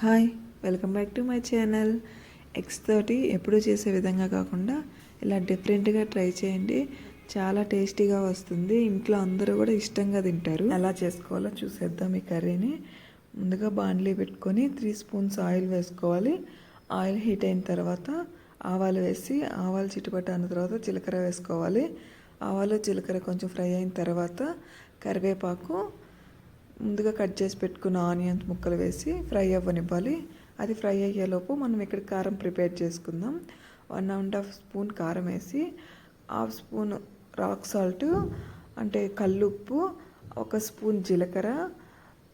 Hi welcome back to my channel. Eggs తోటి ఎప్పుడూ చేసే విధంగా కాకుండా ఇలా డిఫరెంట్గా ట్రై చేయండి. చాలా టేస్టీగా వస్తుంది. ఇంట్లో అందరూ కూడా ఇష్టంగా తింటారు. ఎలా చేసుకోవాలో చూసేద్దాం ఈ కర్రీని. ముందుగా బాండ్లీ పెట్టుకొని త్రీ స్పూన్స్ ఆయిల్ వేసుకోవాలి. ఆయిల్ హీట్ అయిన తర్వాత ఆవాలు వేసి ఆవాలు చిట్టుపట్ట అన్న తర్వాత జీలకర్ర వేసుకోవాలి. ఆవాలు జీలకర్ర కొంచెం ఫ్రై అయిన తర్వాత కరివేపాకు ముందుగా కట్ చేసి పెట్టుకున్న ఆనియన్స్ ముక్కలు వేసి ఫ్రై అవ్వనివ్వాలి. అది ఫ్రై అయ్యేలోపు మనం ఇక్కడ కారం ప్రిపేర్ చేసుకుందాం. వన్ అండ్ హాఫ్ స్పూన్ కారం వేసి హాఫ్ స్పూన్ రాక్ సాల్ట్ అంటే కల్లుప్పు ఒక స్పూన్ జీలకర్ర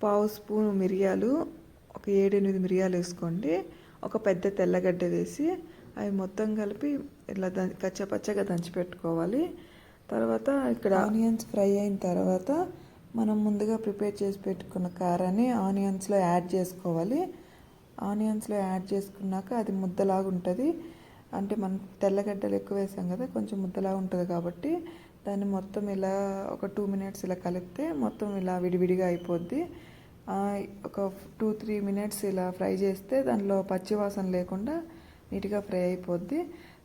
పావు స్పూన్ మిరియాలు ఒక ఏడెనిమిది మిరియాలు వేసుకోండి. ఒక పెద్ద తెల్లగడ్డ వేసి అవి మొత్తం కలిపి ఇలా ద కచ్చపచ్చగా దంచి పెట్టుకోవాలి. తర్వాత ఇక్కడ ఆనియన్స్ ఫ్రై అయిన తర్వాత మనం ముందుగా ప్రిపేర్ చేసి పెట్టుకున్న కారాన్ని ఆనియన్స్లో యాడ్ చేసుకోవాలి. ఆనియన్స్లో యాడ్ చేసుకున్నాక అది ముద్దలాగా ఉంటుంది. అంటే మనం తెల్లగడ్డలు ఎక్కువ వేసాం కదా కొంచెం ముద్దలాగా ఉంటుంది కాబట్టి దాన్ని మొత్తం ఇలా ఒక టూ మినిట్స్ ఇలా కలిపితే మొత్తం ఇలా విడివిడిగా అయిపోద్ది. ఒక టూ త్రీ మినిట్స్ ఇలా ఫ్రై చేస్తే దానిలో పచ్చివాసన లేకుండా నీట్గా ఫ్రై అయిపోద్ది.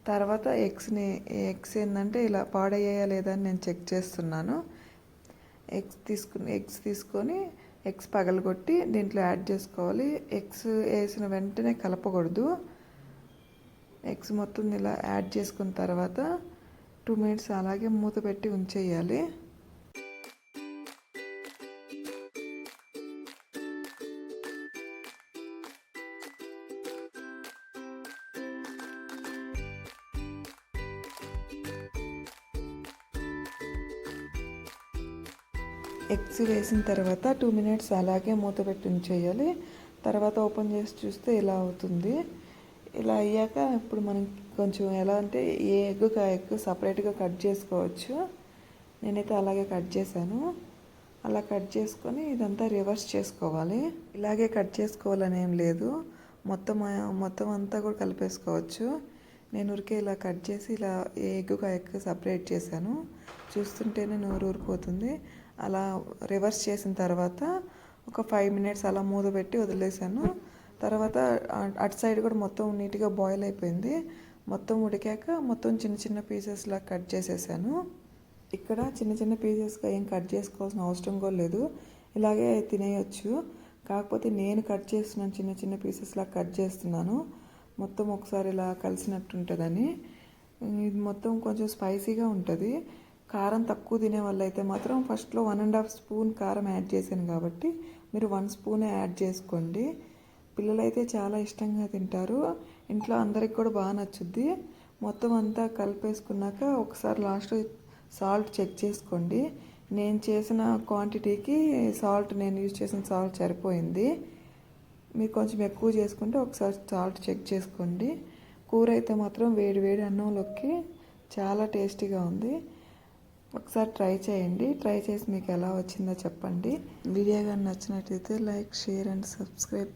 తర్వాత ఎగ్స్ని ఎగ్స్ ఏంటంటే ఇలా పాడయ్యాయా లేదా అని నేను చెక్ చేస్తున్నాను. ఎగ్స్ తీసుకుని ఎగ్స్ తీసుకొని ఎగ్స్ పగలగొట్టి దీంట్లో యాడ్ చేసుకోవాలి. ఎగ్స్ వేసిన వెంటనే కలపకూడదు. ఎగ్స్ మొత్తం ఇలా యాడ్ చేసుకున్న తర్వాత టూ మినిట్స్ అలాగే మూత పెట్టి ఉంచేయాలి. ఎగ్స్ వేసిన తర్వాత టూ మినిట్స్ అలాగే మూత పెట్టి ఉంచేయాలి. తర్వాత ఓపెన్ చేసి చూస్తే ఇలా అవుతుంది. ఇలా అయ్యాక ఇప్పుడు మనం కొంచెం ఎలా అంటే ఏ ఎగ్ ఆ ఎగ్ సపరేట్గా కట్ చేసుకోవచ్చు. నేనైతే అలాగే కట్ చేశాను. అలా కట్ చేసుకొని ఇదంతా రివర్స్ చేసుకోవాలి. ఇలాగే కట్ చేసుకోవాలని ఏం లేదు. మొత్తం మొత్తం అంతా కూడా కలిపేసుకోవచ్చు. నేను ఊరికే ఇలా కట్ చేసి ఇలా ఏ ఎగ్గు ఆ ఎగ్ సపరేట్ చేశాను. చూస్తుంటేనే నోరు ఊరిపోతుంది. అలా రివర్స్ చేసిన తర్వాత ఒక ఫైవ్ మినిట్స్ అలా మూత పెట్టి వదిలేసాను. తర్వాత అటు సైడ్ కూడా మొత్తం నీట్గా బాయిల్ అయిపోయింది. మొత్తం ఉడికాక మొత్తం చిన్న చిన్న పీసెస్లా కట్ చేసేసాను. ఇక్కడ చిన్న చిన్న పీసెస్గా ఏం కట్ చేసుకోవాల్సిన అవసరం కూడా లేదు. ఇలాగే తినేయచ్చు. కాకపోతే నేను కట్ చేస్తున్నాను చిన్న చిన్న పీసెస్లా కట్ చేస్తున్నాను. మొత్తం ఒకసారి ఇలా కలిసినట్టు ఉంటుందని ఇది మొత్తం కొంచెం స్పైసీగా ఉంటుంది. కారం తక్కువ తినే వాళ్ళైతే మాత్రం ఫస్ట్లో వన్ అండ్ హాఫ్ స్పూన్ కారం యాడ్ చేశాను కాబట్టి మీరు వన్ స్పూనే యాడ్ చేసుకోండి. పిల్లలైతే చాలా ఇష్టంగా తింటారు. ఇంట్లో అందరికి కూడా బాగా నచ్చుద్ది. మొత్తం అంతా కలిపేసుకున్నాక ఒకసారి లాస్ట్ సాల్ట్ చెక్ చేసుకోండి. నేను చేసిన క్వాంటిటీకి సాల్ట్ నేను యూజ్ చేసిన సాల్ట్ సరిపోయింది. మీరు కొంచెం ఎక్కువ చేసుకుంటే ఒకసారి సాల్ట్ చెక్ చేసుకోండి. కూర అయితే మాత్రం వేడి వేడి అన్నంలోకి చాలా టేస్టీగా ఉంది. ఒకసారి ట్రై చేయండి. ట్రై చేసి మీకు ఎలా వచ్చిందో చెప్పండి. వీడియో కానీ నచ్చినట్లయితే లైక్ షేర్ అండ్ సబ్స్క్రైబ్